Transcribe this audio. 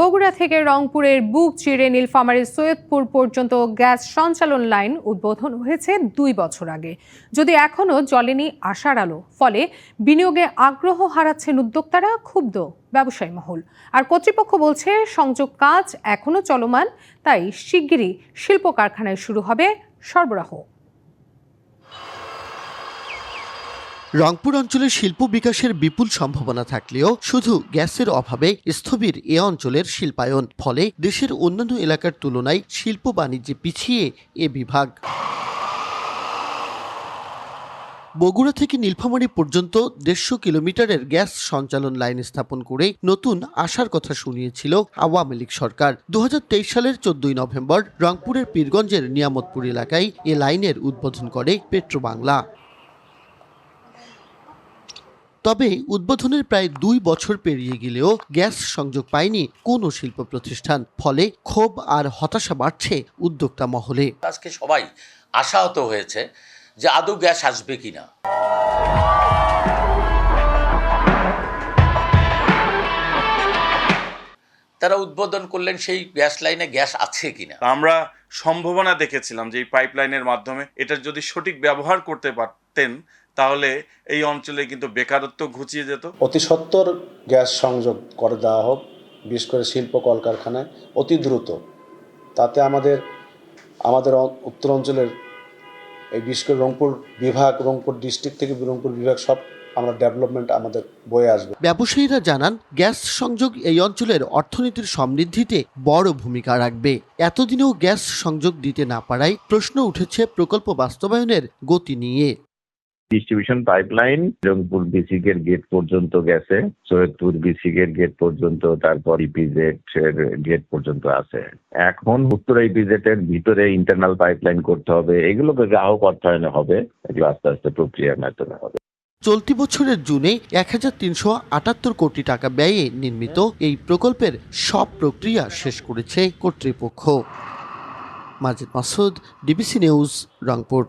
বগুড়া থেকে রংপুরের বুক চিরে নীলফামারীর সৈয়দপুর পর্যন্ত গ্যাস সঞ্চালন লাইন উদ্বোধন হয়েছে দুই বছর আগে। যদি এখনও জলেনি আশার আলো, ফলে বিনিয়োগে আগ্রহ হারাচ্ছেন উদ্যোক্তারা ক্ষুব্ধ ব্যবসায়ী মহল। আর কর্তৃপক্ষ বলছে, সংযোগ কাজ এখনও চলমান, তাই শিগগিরই শিল্প কারখানায় শুরু হবে সরবরাহ। রংপুর অঞ্চলের শিল্প বিকাশের বিপুল সম্ভাবনা থাকলেও শুধু গ্যাসের অভাবে স্থবির এ অঞ্চলের শিল্পায়ন, ফলে দেশের অন্যান্য এলাকার তুলনায় শিল্প বাণিজ্যে পিছিয়ে এ বিভাগ। বগুড়া থেকে নীলফামারী পর্যন্ত দেড়শো কিলোমিটারের গ্যাস সঞ্চালন লাইন স্থাপন করে নতুন আশার কথা শুনিয়েছিল আওয়ামী লীগ সরকার। দু হাজার তেইশ সালের চোদ্দই নভেম্বর রংপুরের পীরগঞ্জের নিয়ামতপুর এলাকায় এ লাইনের উদ্বোধন করে পেট্রোবাংলা। তবে উদ্বোধনের প্রায় দুই বছর পেরিয়ে গেলেও গ্যাস সংযোগ পায়নি কোনো শিল্প প্রতিষ্ঠান ফলে ক্ষোভ আর হতাশা বাড়ছে উদ্যোক্তা মহলে। আজকে সবাই আশাহত হয়েছে যে আদৌ গ্যাস আসবে কিনা। তারা উদ্বোধন করলেন সেই গ্যাস লাইনে গ্যাস আছে কিনা। আমরা সম্ভাবনা দেখেছিলাম যে এই পাইপলাইনের মাধ্যমে এটার যদি সঠিক ব্যবহার করতে পারতেন তাহলে এই অঞ্চলে কিন্তু বেকারত্ব ঘুচিয়ে যেত। অতি সত্বর গ্যাস সংযোগ করে দেওয়া হোক বিশেষ করে শিল্প কলকারখানায় অতি দ্রুত। তাতে আমাদের আমাদের উত্তর অঞ্চলের এই বিশেষ করে রংপুর বিভাগ রংপুর ডিস্ট্রিক্ট থেকে রংপুর বিভাগ সব আমরা ডেভেলপমেন্ট আমাদের বয়ে আসবে। ব্যবসায়ীরা জানান গ্যাস সংযোগ এই অঞ্চলের অর্থনীতির সমৃদ্ধিতে বড় ভূমিকা রাখবে। এতদিনেও গ্যাস সংযোগ দিতে না পারায় প্রশ্ন উঠেছে প্রকল্প বাস্তবায়নের গতি নিয়ে। ডিস্ট্রিবিউশন পাইপলাইন রংপুর বিসিকের গেট পর্যন্ত গেছে সৈয়দপুর বিসিকের গেট পর্যন্ত, তারপর ইপিজেড এর গেট পর্যন্ত আছে। এখন উত্তর ইপিজেড এর ভিতরে ইন্টারনাল পাইপলাইন করতে হবে, এগুলোকে গ্রাহক অর্থায়নে হবে, এগুলো আস্তে আস্তে প্রক্রিয়ার মাধ্যমে হবে। চলতি বছরের জুনে এক হাজার তিনশো আটাত্তর কোটি টাকা ব্যয়ে নির্মিত এই প্রকল্পের সব প্রক্রিয়া শেষ করেছে কর্তৃপক্ষ। Majid Masud DBC news Rangpur.